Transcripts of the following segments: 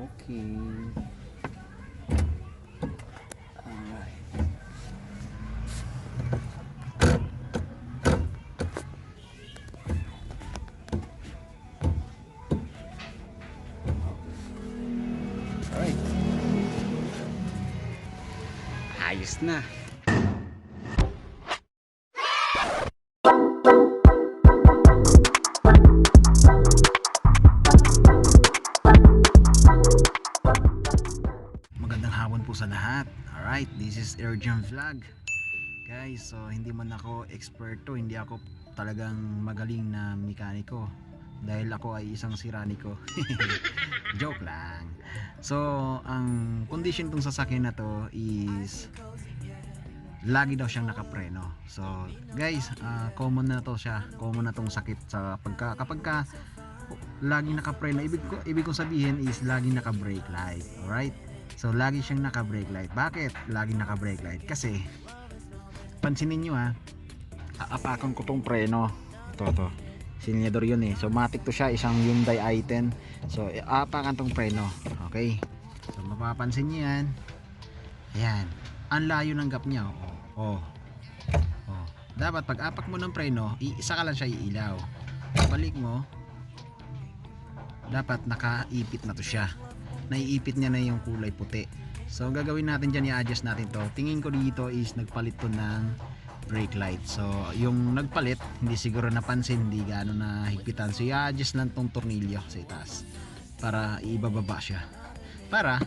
Okay. Alright. Alright. Na. Hapon po sa lahat. Alright, this is Urgent Vlog. Guys, so hindi man ako eksperto, hindi ako talagang magaling na mekaniko. Dahil ako ay isang siraniko. Joke lang. So, ang condition tong sasakyan na to is lagi daw siyang nakapreno. So, guys, ah, common na to siya. Common na tong sakit sa pagka kapag ka laging nakapreno, ibig ko ibig kong sabihin is laging naka-brake light. Alright? So, lagi siyang naka-brake light. Bakit laging naka-brake light? Kasi pansinin niyo ha, aapakan ko tong preno. Ito to. Siniador yun eh. So, matic to siya, isang Hyundai i10. So, aapakan tong preno. Okay? So, mapapansin niyo yan. Ayan. Ang layo ng gap niya. Oh. Oh. oh. Dapat pag apak mo ng preno, isa ka lang siya iilaw. Balik mo, dapat nakaipit na to siya. Naiipit niya na yung kulay puti. So, ang gagawin natin dyan, i-adjust natin to. Tingin ko dito is nagpalit to ng brake light. So, yung nagpalit, hindi siguro napansin, hindi gaano na higpitan. So, i-adjust lang tong tornilyo sa itaas para ibababa siya. Para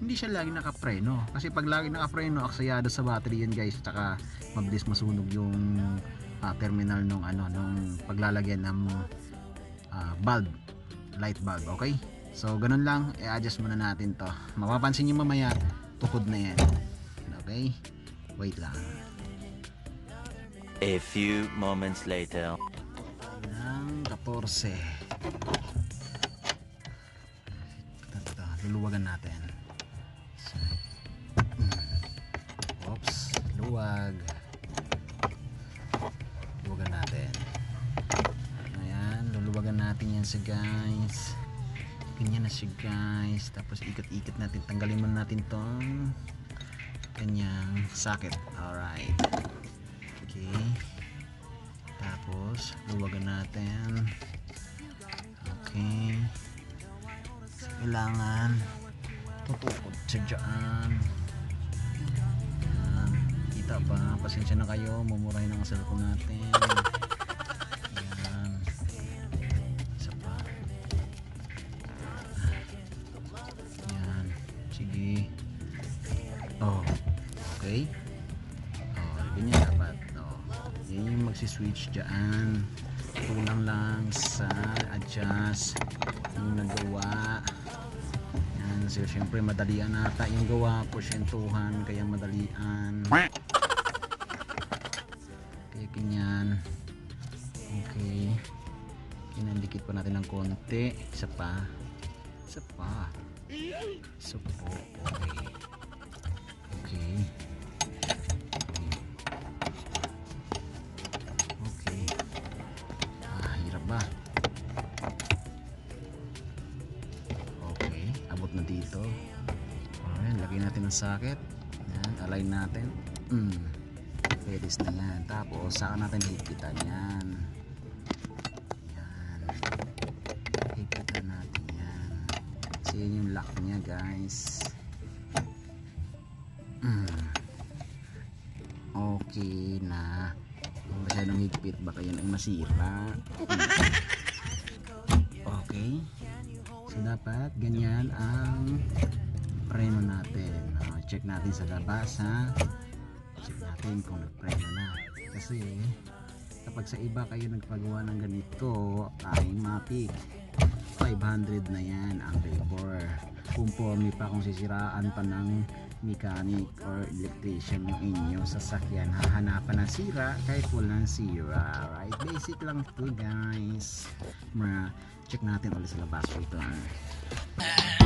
hindi siya lagi nakapreno. Kasi pag lagi nakapreno, aksayado sa battery yun guys. Tsaka mabilis masunog yung ah, terminal nung ano, nung paglalagyan ng ah, bulb, light bulb, okay? So, ganun lang, i-adjust muna natin to. Mapapansin nyo mamaya, tukod na yan. Okay? Wait lang. A few moments later. ng 14 ito, luluwagan natin so, mm. oops luwag luwagan natin ayan luluwagan natin yan sa guys ganyan na siya guys tapos ikot-ikot natin tanggalin muna natin tong kanyang socket alright okay tapos, luwagan natin. Okay. So, kailangan tutukod siya dyan. Yan. Kita ba? Pasensya na kayo. Mumurahin ang cellphone natin. Sige. Oh. Okay. Oh, ganyan dapat. Oh. Yan yung magsiswitch dyan. Kulang lang sa adjust yung nagawa. Yan. So, syempre madalian nata yung gawa. Porsyentuhan. Kaya madalian. Kaya ganyan. Okay. Kinandikit pa natin ng konti. Isa pa. Isa pa. Po. Okay. Okay. Ah, hirap ba? Okay, abot na dito. Ayan, lagay natin ang socket. Ayan, align natin. Mm. Pwede na yan. Tapos, saka natin higpitan. Yan. Higpitan natin yan. Yun yung lock niya, guys. Mm. Okay na. Kung masyadong higpit, baka yan ay masira. Okay. So, dapat ganyan ang preno natin. Ah, check natin sa labas, ha? Check natin kung nagpreno na. Kasi, kapag sa iba kayo nagpagawa ng ganito, ay matik. 500 na yan ang labor. Conforme pa kung sisiraan pa ng mechanic or electrician yung inyong sasakyan. Hahanapan ng sira kahit walang sira. Right? Basic lang to guys. Ma check natin ulit sa labas ito. Don't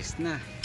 Ayos na.